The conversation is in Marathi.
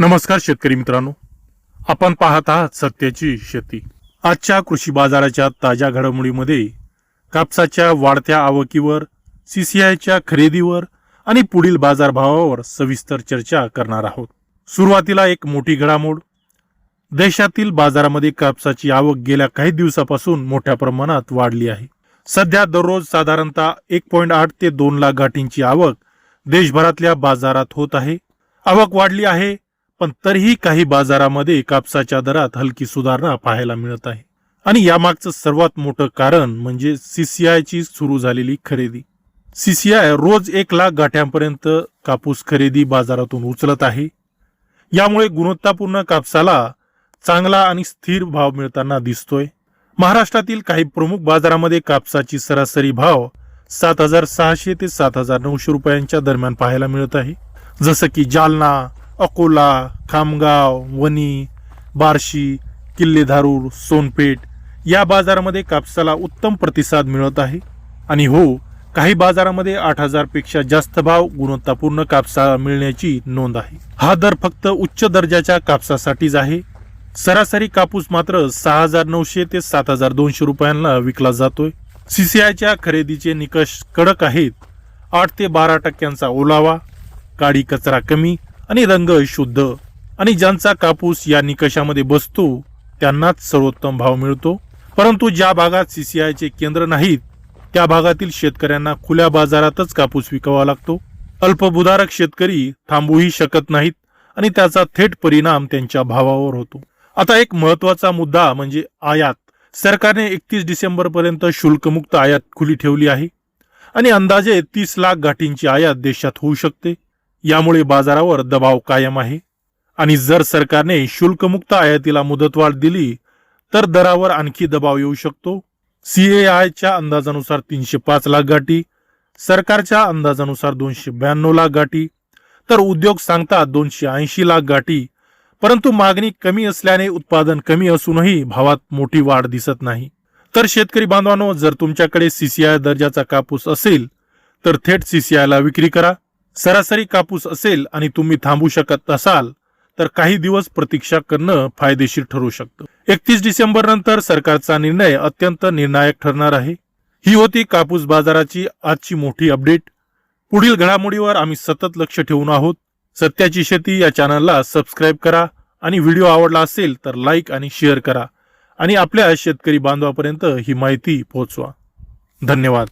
नमस्कार शेतकरी मित्रांनो. आपण पाहत आहात सत्याची शेती. आजच्या कृषी बाजाराच्या ताज्या घडामोडीमध्ये कापसाच्या वाढत्या आवकीवर सीसीआयच्या खरेदीवर आणि पुढील बाजारभावावर सविस्तर चर्चा करणार आहोत. सुरुवातीला एक मोठी घडामोड. देशातील बाजारामध्ये कापसाची आवक गेल्या काही दिवसापासून मोठ्या प्रमाणात वाढली आहे. सध्या दररोज साधारणतः एक पॉईंट आठ ते दोन लाख गाठींची आवक देशभरातल्या बाजारात होत आहे. आवक वाढली आहे पण तरीही काही बाजारामध्ये कापसाच्या दरात हलकी सुधारणा पाहायला मिळत आहे. आणि यामागचं सर्वात मोठं कारण म्हणजे सीसीआयची सुरू झालेली खरेदी. सीसीआय रोज एक लाख गाठ्यांपर्यंत कापूस खरेदी बाजारातून उचलत आहे. यामुळे गुणवत्तापूर्ण कापसाला चांगला आणि स्थिर भाव मिळताना दिसतोय. महाराष्ट्रातील काही प्रमुख बाजारामध्ये कापसाची सरासरी भाव सात हजार सहाशे ते सात हजार नऊशे रुपयांच्या दरम्यान पाहायला मिळत आहे. जसं की जालना अकोला खामगाव वणी बार्शी किल्लेधारूर सोनपेठ या बाजारामध्ये कापसाला उत्तम प्रतिसाद मिळत आहे. आणि हो काही बाजारामध्ये आठ हजारपेक्षा जास्त भाव गुणवत्तापूर्ण कापसाला मिळण्याची नोंद आहे. हा दर फक्त उच्च दर्जाच्या कापसासाठीच आहे. सरासरी कापूस मात्र सहा हजार नऊशे ते सात हजार दोनशे रुपयांना विकला जातोय. सीसीआयच्या खरेदीचे निकष कडक आहेत. आठ ते बारा टक्क्यांचा ओलावा काळी कचरा कमी आणि रंग शुद्ध. आणि ज्यांचा कापूस या निकषामध्ये बसतो त्यांनाच सर्वोत्तम भाव मिळतो. परंतु ज्या भागात सीसीआयचे केंद्र नाहीत त्या भागातील शेतकऱ्यांना खुल्या बाजारातच कापूस विकावा लागतो. अल्पभूधारक शेतकरी थांबूही शकत नाहीत आणि त्याचा थेट परिणाम त्यांच्या भावावर होतो. आता एक महत्त्वाचा मुद्दा म्हणजे आयात. सरकारने एकतीस डिसेंबर पर्यंत शुल्कमुक्त आयात खुली ठेवली आहे. आणि अंदाजे तीस लाख गाठींची आयात देशात होऊ शकते. यामुळे बाजारावर दबाव कायम आहे. आणि जर सरकारने शुल्कमुक्त आयातीला मुदतवाढ दिली तर दरावर आणखी दबाव येऊ शकतो. सीएआयच्या अंदाजानुसार तीनशे पाच लाख गाठी सरकारच्या अंदाजानुसार दोनशे ब्याण्णव लाख गाठी तर उद्योग सांगतात दोनशे ऐंशी लाख गाठी. परंतु मागणी कमी असल्याने उत्पादन कमी असूनही भावात मोठी वाढ दिसत नाही. तर शेतकरी बांधवांनो जर तुमच्याकडे सीसीआय दर्जाचा कापूस असेल तर थेट सीसीआयला विक्री करा. सरासरी कापूस असेल आणि तुम्ही थांबू शकत असाल तर काही दिवस प्रतीक्षा करणं फायदेशीर ठरू शकतं. एकतीस डिसेंबर नंतर सरकारचा निर्णय अत्यंत निर्णायक ठरणार आहे. ही होती कापूस बाजाराची आजची मोठी अपडेट. पुढील घडामोडीवर आम्ही सतत लक्ष ठेवून आहोत. सत्याची शेती या चॅनलला सबस्क्राईब करा आणि व्हिडिओ आवडला असेल तर लाईक आणि शेअर करा. आणि आपल्या शेतकरी बांधवापर्यंत ही माहिती पोहोचवा. धन्यवाद.